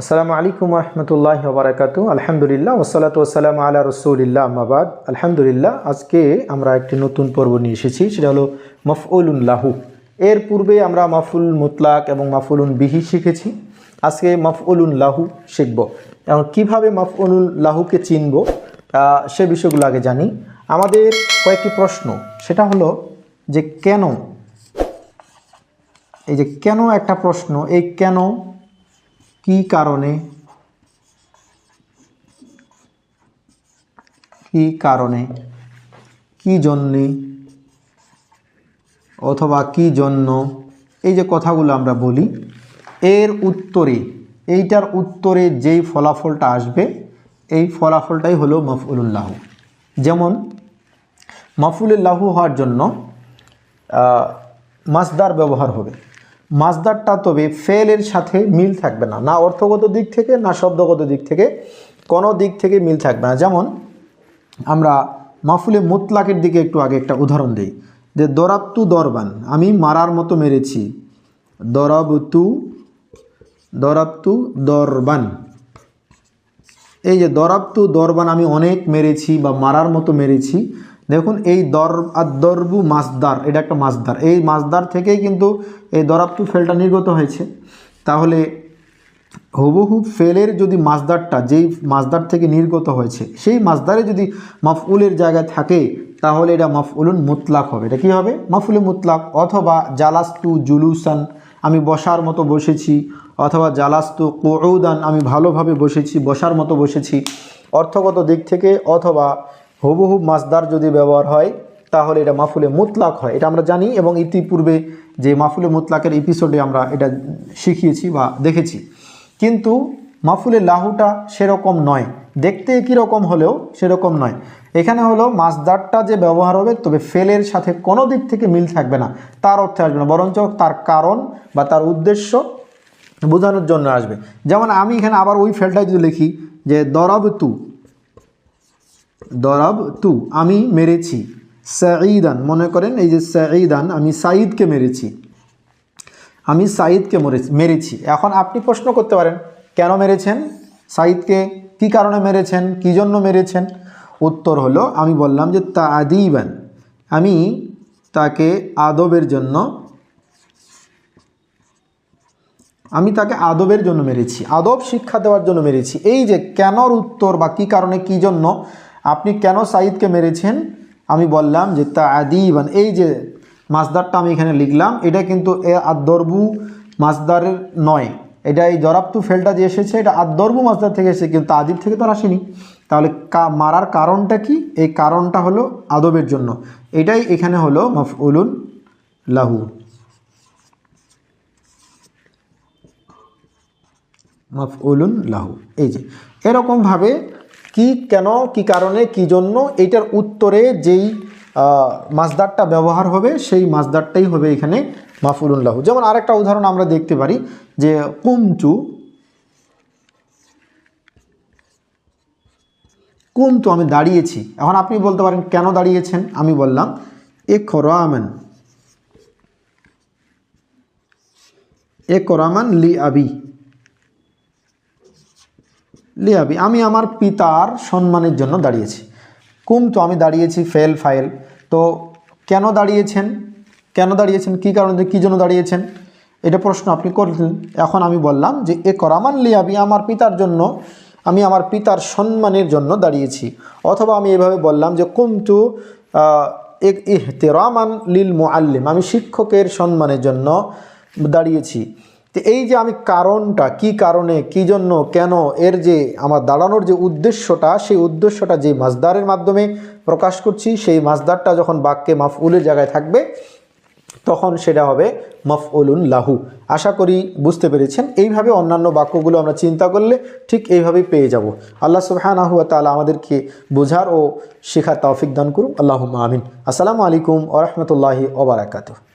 আসসালামু আলাইকুম রহমতুল্লাহ বারাকাতু আলহামদুলিল্লাহ ওসালাত ওসালাম আলা রসুলিল্লাহ আমাবাদ আলহামদুলিল্লাহ, আজকে আমরা একটি নতুন পর্ব নিয়ে এসেছি, সেটা হলো মফউলুন লাহু। এর পূর্বে আমরা মাফুল মুতলাক এবং মাফুলুন বিহি শিখেছি। আজকে মফউলুন লাহু শিখব। এবং কীভাবে মফউলুল লাহুকে চিনব সে বিষয়গুলো আগে জানি। আমাদের কয়েকটি প্রশ্ন। সেটা হলো যে কেন, এই যে কেন একটা প্রশ্ন, এই কেন কি কারণে? কি কারণে? কি জন্যে? অথবা কি জন্য? এই যে কথাগুলো আমরা বলি, এর উত্তরে, এইটার উত্তরে যেই ফলাফলটা আসবে, এই ফলাফলটাই হলো মফউলুল্লাহ। যেমন মফুলুল্লাহ হওয়ার জন্য মাসদার ব্যবহার হবে। মাসদারটা তবে ফেলের সাথে মিল থাকবে না না অর্থগত দিক থেকে, না শব্দগত দিক থেকে, কোনো দিক থেকে মিল থাকবে না। যেমন আমরা মাফুলে মুতলাকের দিকে একটু আগে একটা উদাহরণ দিই, যে দরাবতু দরবান, আমি মারার মতো মেরেছি। দরাবতু দরাবতু দরবান। এই যে দরাবতু দরবান আমি অনেক মেরেছি বা মারার মতো মেরেছি দেখুন, এই দর আর দরবু মাসদার এটা একটা মাসদার এই মাসদার থেকেই কিন্তু এই দরাবতু ফেলটা নির্গত হয়েছে। তাহলে হুবহু ফেলের যদি মাসদারটা যেই মাসদার থেকে নির্গত হয়েছে, সেই মাসদারে যদি মাফউলের জায়গায় থাকে, তাহলে এটা মাফউলুন মুতলাক হবে। এটা কি হবে? মাফুলে মুতলাক, অথবা জালাস্তু জুলুসান, আমি বসার মতো বসেছি, অথবা জালাস্তু কৌদান আমি ভালোভাবে বসেছি, বসার মতো বসেছি। অর্থগত দিক থেকে অথবা হুবহু মাসদার যদি ব্যবহার হয়, তাহলে এটা মাফুলে মুতলাক হয়। এটা আমরা জানি এবং ইতিপূর্বে যে মাফুলে মুতলাকের এপিসোডে আমরা এটা শিখিয়েছি বা দেখেছি। কিন্তু মাফুলে লাহুটা সেরকম নয়। দেখতে কীরকম হলেও সেরকম নয়। এখানে হলো মাসদারটা যে ব্যবহার হবে, তবে ফেলের সাথে কোনো দিক থেকে মিল থাকবে না। তার অর্থে আসবে না, বরঞ্চ তার কারণ বা তার উদ্দেশ্য বোঝানোর জন্য আসবে। যেমন আমি এখানে আবার ওই ফেলটাই যদি লিখি যে দরব তু দরব, তু, আমি মেরেছি। সাঈদান, মনে করেন এই যে সাঈদান, আমি সাঈদকে মেরেছি। আমি সাঈদকে মরেছি, মেরেছি। এখন আপনি প্রশ্ন করতে পারেন, কেন মেরেছেন? সাঈদকে কি কারণে মেরেছেন? কি জন্য মেরেছেন? উত্তর হলো, আমি বললাম যে তা আদিবান আমি তাকে আদবের জন্য, আমি তাকে আদবের জন্য মেরেছি। আদব শিক্ষা দেওয়ার জন্য মেরেছি। এই যে কেনর উত্তর বা কি কারণে কি জন্য আপনি কেন সাঈদকে মেরেছেন? আমি বললাম যে তা আদিবান এই যে মাসদারটা আমি এখানে লিখলাম, এটা কিন্তু এ আদরবু মাসদারের নয়। এটা এই জরাবতু ফেলটা যে এসেছে, এটা আদরবু মাসদার থেকে এসেছে, কিন্তু আদিব থেকে তো আসেনি। তাহলে কা, মারার কারণটা কি? এই কারণটা হলো আদবের জন্য। এটাই এখানে হলো মফউলুন লাহু। মফউলুন লাহু। এই যে, এরকমভাবে কি কেন কি কারণে কি জন্য? এটার উত্তরে যেই আহ, মাসদারটা ব্যবহার হবে সেই মাসদারটাই হবে এখানে মাফুলুন লাহু যেমন আরেকটা উদাহরণ আমরা দেখতে পারি যে কুমচু কুমতু আমি দাঁড়িয়েছি। এখন আপনি বলতে পারেন কেন দাঁড়িয়েছেন? আমি বললাম এ খরামান এ করামান লি আবি। লিয়াবি, আমি আমার পিতার সম্মানের জন্য দাঁড়িয়েছি। কুম তো আমি দাঁড়িয়েছি, ফেল, ফাইল। তো কেন দাঁড়িয়েছেন? কেন দাঁড়িয়েছেন? কী কারণে, কী জন্য দাঁড়িয়েছেন? এটা প্রশ্ন আপনি করলেন। এখন আমি বললাম যে, এ করামান লিয়াবি আমার পিতার জন্য, আমি আমার পিতার সম্মানের জন্য দাঁড়িয়েছি। অথবা আমি এভাবে বললাম যে কুমতু এক ইহতেরামান লিল মুআল্লিম, আমি শিক্ষকের সম্মানের জন্য দাঁড়িয়েছি। তো এই যে আমি কারণটা, কি কারণে, কি জন্য, কেন, এর যে আমার দাঁড়ানোর যে উদ্দেশ্যটা, সেই উদ্দেশ্যটা যে মাসদারের মাধ্যমে প্রকাশ করছি, সেই মাসদারটা যখন বাক্যে মাফউলের জায়গায় থাকবে, তখন সেটা হবে মফউলুন লাহু। আশা করি বুঝতে পেরেছেন। এইভাবে অন্যান্য বাক্যগুলো আমরা চিন্তা করলে ঠিক এইভাবেই পেয়ে যাব। আল্লাহ সুবহানাহু ওয়া তাআলা আমাদেরকে বোঝার ও শেখার তৌফিক দান করুন। আল্লাহুম্মা আমিন। আসসালামু আলাইকুম ওয়া বারাকাতুহু।